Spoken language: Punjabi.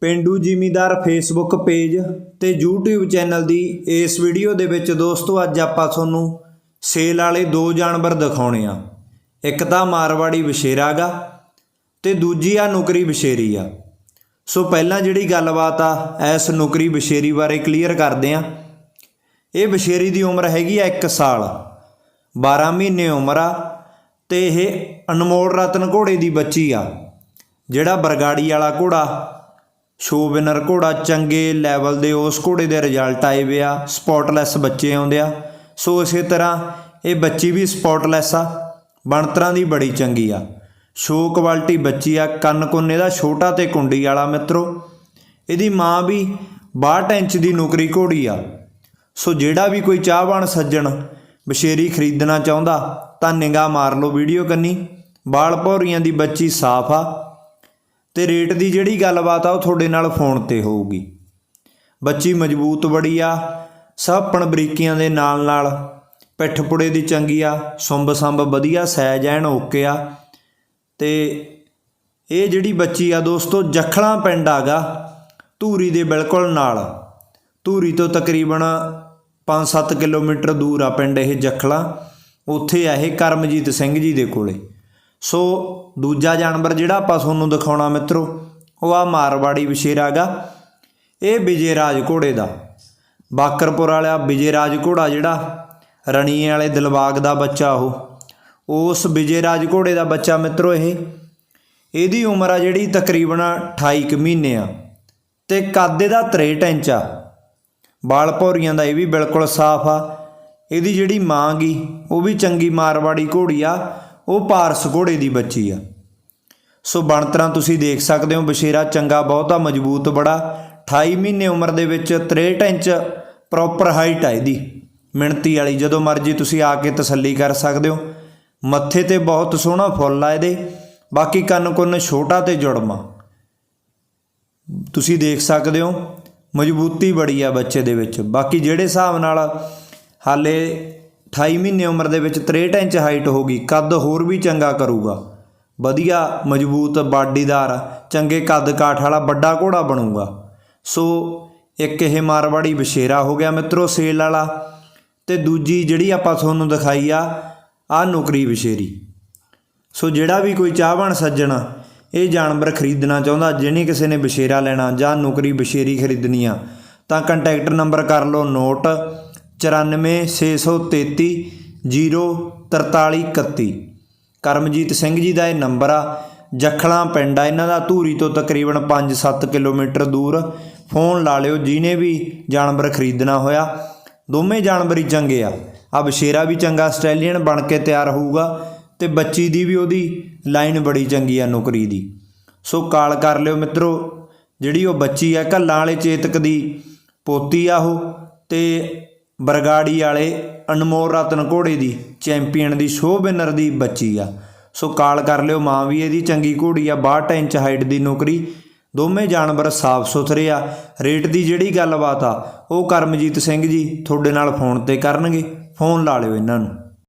ਪਿੰਡੂ ਜ਼ਿਮੀਦਾਰ ਫੇਸਬੁੱਕ ਪੇਜ ਤੇ YouTube ਚੈਨਲ ਦੀ ਇਸ ਵੀਡੀਓ ਦੇ ਵਿੱਚ ਦੋਸਤੋ ਅੱਜ ਆਪਾਂ ਤੁਹਾਨੂੰ ਸੇਲ ਵਾਲੇ ਦੋ ਜਾਨਵਰ ਦਿਖਾਉਣੇ ਆ। ਇੱਕ ਤਾਂ ਮਾਰਵਾੜੀ ਵਿਸ਼ੇਰਾ ਗਾ ਤੇ ਦੂਜੀ ਆ ਨੁਕਰੀ ਵਿਸ਼ੇਰੀ ਆ। ਸੋ ਪਹਿਲਾਂ ਜਿਹੜੀ ਗੱਲਬਾਤ ਆ, ਇਸ ਨੁਕਰੀ ਵਿਸ਼ੇਰੀ ਬਾਰੇ ਕਲੀਅਰ ਕਰਦੇ ਆ। ਇਹ ਵਿਸ਼ੇਰੀ ਦੀ ਉਮਰ ਹੈਗੀ ਆ 1 ਸਾਲ। 12 ਮਹੀਨੇ ਉਮਰ ਆ ਤੇ ਇਹ ਅਨਮੋਲ ਰਤਨ ਘੋੜੇ ਦੀ ਬੱਚੀ ਆ। ਜਿਹੜਾ ਬਰਗਾੜੀ ਵਾਲਾ ਘੋੜਾ ਸ਼ੋ ਵਿਨਰ ਘੋੜਾ ਚੰਗੇ ਲੈਵਲ ਦੇ ਉਸ ਘੋੜੇ ਦੇ ਰਿਜ਼ਲਟ ਆਏ ਵੇ ਆ ਸਪੌਟਲੈਸ ਬੱਚੇ ਆਉਂਦੇ ਆ। ਸੋ ਇਸੇ ਤਰ੍ਹਾਂ ਇਹ ਬੱਚੀ ਵੀ ਸਪੌਟਲੈਸ ਆ, ਬਣਤਰਾਂ ਦੀ ਬੜੀ ਚੰਗੀ ਆ। ਸ਼ੋ ਕੁਆਲਿਟੀ ਬੱਚੀ ਆ, ਕੰਨ ਕੋਨੇ ਦਾ ਛੋਟਾ ਤੇ ਕੁੰਡੀ ਵਾਲਾ ਮਿੱਤਰੋ। ਇਹਦੀ ਮਾਂ ਵੀ 62 ਇੰਚ ਦੀ ਨੌਕਰੀ ਘੋੜੀ ਆ। ਸੋ ਜਿਹੜਾ ਵੀ ਕੋਈ ਚਾਹਵਾਨ ਸੱਜਣ ਬਸ਼ੇਰੀ ਖਰੀਦਣਾ ਚਾਹੁੰਦਾ ਤਾਂ ਨਿਗਾਹ ਮਾਰ ਲਓ ਵੀਡੀਓ ਕੰਨੀ। ਬਾਲ ਭੌਰੀਆਂ ਦੀ ਬੱਚੀ ਸਾਫ਼ ਆ। ਤੇ ਰੇਟ ਦੀ ਜਿਹੜੀ ਗੱਲਬਾਤ ਆ ਉਹ ਤੁਹਾਡੇ ਨਾਲ ਫੋਨ ਤੇ ਹੋਊਗੀ। ਬੱਚੀ ਮਜ਼ਬੂਤ ਬੜੀ ਆ ਸਾਪਣ ਬਰੀਕੀਆਂ ਦੇ ਨਾਲ ਨਾਲ, ਪਿੱਠ ਪੁੜੇ ਦੀ ਚੰਗੀ ਆ, ਸੁੰਬ ਸੰਬ ਵਧੀਆ ਸਾਈਜ਼ ਐਨ ਓਕੇ ਆ। ਤੇ ਇਹ ਜਿਹੜੀ ਬੱਚੀ ਆ ਦੋਸਤੋ, ਜਖਲਾਂ ਪਿੰਡ ਆਗਾ, ਧੂਰੀ ਦੇ ਬਿਲਕੁਲ ਨਾਲ। ਧੂਰੀ ਤੋਂ ਤਕਰੀਬਨ 5-7 ਕਿਲੋਮੀਟਰ ਦੂਰ ਆ ਪਿੰਡ ਇਹ ਜਖਲਾ। ਉੱਥੇ ਆ ਇਹ ਕਰਮਜੀਤ ਸਿੰਘ ਜੀ ਦੇ ਕੋਲੇ। ਸੋ ਦੂਜਾ ਜਾਨਵਰ ਜਿਹੜਾ ਆਪਾਂ ਤੁਹਾਨੂੰ ਦਿਖਾਉਣਾ ਮਿੱਤਰੋ, ਉਹ ਆ ਮਾਰਵਾੜੀ ਵਿਸ਼ੇਰਾ ਗਾ ਇਹ ਵਿਜੇ ਰਾਜ ਘੋੜੇ ਦਾ। ਬਾਕਰਪੁਰ ਵਾਲਾ ਵਿਜੇ ਰਾਜ ਘੋੜਾ ਜਿਹੜਾ, ਰਣੀਏ ਵਾਲੇ ਦਿਲਬਾਗ ਦਾ ਬੱਚਾ ਉਹ। ਉਸ ਵਿਜੇ ਰਾਜ ਘੋੜੇ ਦਾ ਬੱਚਾ ਮਿੱਤਰੋ ਇਹ। ਇਹਦੀ ਉਮਰ ਆ ਜਿਹੜੀ ਤਕਰੀਬਨ 28 ਕੁ ਮਹੀਨੇ ਆ। ਤੇ ਕੱਦ ਇਹਦਾ 63 ਇੰਚ ਆ। ਬਾਲ ਭੌਰੀਆਂ ਦਾ ਇਹ ਵੀ ਬਿਲਕੁਲ ਸਾਫ਼ ਆ। ਇਹਦੀ ਜਿਹੜੀ ਮਾਂ ਗਈ ਉਹ ਵੀ ਚੰਗੀ ਮਾਰਵਾੜੀ ਘੋੜੀ ਆ। ਉਹ ਪਾਰਸ ਘੋੜੇ ਦੀ ਬੱਚੀ ਆ। ਸੋ ਬਣਤਰਾਂ ਤੁਸੀਂ ਦੇਖ ਸਕਦੇ ਹੋ ਬਸ਼ੇਰਾ ਚੰਗਾ, ਬਹੁਤਾ ਮਜ਼ਬੂਤ, ਬੜਾ 28 ਮਹੀਨੇ ਉਮਰ ਦੇ ਵਿੱਚ 63 ਇੰਚ ਪ੍ਰੋਪਰ ਹਾਈਟ ਆ ਇਹਦੀ। ਮਿਣਤੀ ਵਾਲੀ, ਜਦੋਂ ਮਰਜ਼ੀ ਤੁਸੀਂ ਆ ਕੇ ਤਸੱਲੀ ਕਰ ਸਕਦੇ ਹੋ। ਮੱਥੇ ਤੇ ਬਹੁਤ ਸੋਹਣਾ ਫੁੱਲ ਆ ਇਹਦੇ। ਬਾਕੀ ਕੰਨ ਕੁੰਨ ਛੋਟਾ ਤੇ ਜੁੜਮਾ। ਤੁਸੀਂ ਦੇਖ ਸਕਦੇ ਹੋ, ਮਜ਼ਬੂਤੀ ਬੜੀ ਆ ਬੱਚੇ ਦੇ ਵਿੱਚ। ਬਾਕੀ ਜਿਹੜੇ ਹਿਸਾਬ ਨਾਲ ਹਾਲੇ 28 ਮਹੀਨੇ ਉਮਰ ਦੇ ਵਿੱਚ 63 ਇੰਚ ਹਾਈਟ ਹੋਗੀ ਕੱਦ ਹੋਰ ਵੀ ਚੰਗਾ ਕਰੂਗਾ। ਵਧੀਆ, ਮਜ਼ਬੂਤ, ਬਾਡੀਦਾਰ, ਚੰਗੇ ਕੱਦ ਕਾਠ ਵਾਲਾ ਵੱਡਾ ਘੋੜਾ ਬਣੂਗਾ। ਸੋ, ਇੱਕ ਇਹ ਮਾਰਵਾੜੀ ਵਿਸ਼ੇਰਾ ਹੋ ਗਿਆ ਮਿੱਤਰੋ ਸੇਲ ਵਾਲਾ ਤੇ ਦੂਜੀ ਜਿਹੜੀ ਆਪਾਂ ਤੁਹਾਨੂੰ ਦਿਖਾਈ ਆ ਆ ਨੌਕਰੀ ਵਿਸ਼ੇਰੀ ਸੋ ਜਿਹੜਾ ਵੀ ਕੋਈ ਚਾਹਵਾਨ ਸੱਜਣ, ਇਹ ਜਾਨਵਰ ਖਰੀਦਣਾ ਚਾਹੁੰਦਾ, ਜਿਹਨੇ ਕਿਸੇ ਨੇ ਬਸ਼ੇਰਾ ਲੈਣਾ ਜਾਂ ਨੌਕਰੀ ਬਸ਼ੇਰੀ ਖਰੀਦਣੀ ਆ, ਤਾਂ ਕੰਟੈਕਟ ਨੰਬਰ ਕਰ ਲਓ, ਨੋਟ 94633 04331 ਕਰਮਜੀਤ ਸਿੰਘ ਜੀ ਦਾ ਇਹ ਨੰਬਰ ਆ। ਜਖਲਾਂ ਪਿੰਡ ਆ। ਇਹਨਾਂ ਦਾ ਧੂਰੀ ਤੋਂ ਤਕਰੀਬਨ 5-7 ਕਿਲੋਮੀਟਰ ਦੂਰ। ਫੋਨ ਲਾ ਲਿਓ, ਜਿਹਨੇ ਵੀ ਜਾਨਵਰ ਖਰੀਦਣਾ ਹੋਇਆ। ਦੋਵੇਂ ਜਾਨਵਰ ਹੀ ਚੰਗੇ ਆ। ਆ ਬਸ਼ੇਰਾ ਵੀ ਚੰਗਾ ਆਸਟ੍ਰੇਲੀਅਨ ਬਣ ਕੇ ਤਿਆਰ ਹੋਊਗਾ ਤੇ ਬੱਚੀ ਦੀ ਵੀ ਉਹਦੀ ਲਾਈਨ ਬੜੀ ਚੰਗੀ ਆ ਨੌਕਰੀ ਦੀ। ਸੋ ਕਾਲ ਕਰ ਲਿਓ ਮਿੱਤਰੋ, ਜਿਹੜੀ ਉਹ ਬੱਚੀ ਆ ਕੱਲਾਂ ਵਾਲੇ ਚੇਤਕ ਦੀ ਪੋਤੀ ਆ ਉਹ ਤੇ ਬਰਗਾੜੀ ਵਾਲੇ ਅਨਮੋਲ ਰਤਨ ਘੋੜੇ ਦੀ ਚੈਂਪੀਅਨ ਦੀ ਸ਼ੋਅ ਵਿਨਰ ਦੀ ਬੱਚੀ ਆ। ਸੋ ਕਾਲ ਕਰ ਲਿਓ ਮਾਂ ਵੀ ਇਹਦੀ, ਚੰਗੀ ਘੋੜੀ ਆ 62 ਇੰਚ ਹਾਈਟ ਦੀ ਨੌਕਰੀ। ਦੋਵੇਂ ਜਾਨਵਰ ਸਾਫ਼ ਸੁਥਰੇ ਆ। ਰੇਟ ਦੀ ਜਿਹੜੀ ਗੱਲਬਾਤ ਆ, ਉਹ ਕਰਮਜੀਤ ਸਿੰਘ ਜੀ ਤੁਹਾਡੇ ਨਾਲ ਫੋਨ ਤੇ ਕਰਨਗੇ। ਫੋਨ ਲਾ ਲਿਓ ਇਹਨਾਂ ਨੂੰ।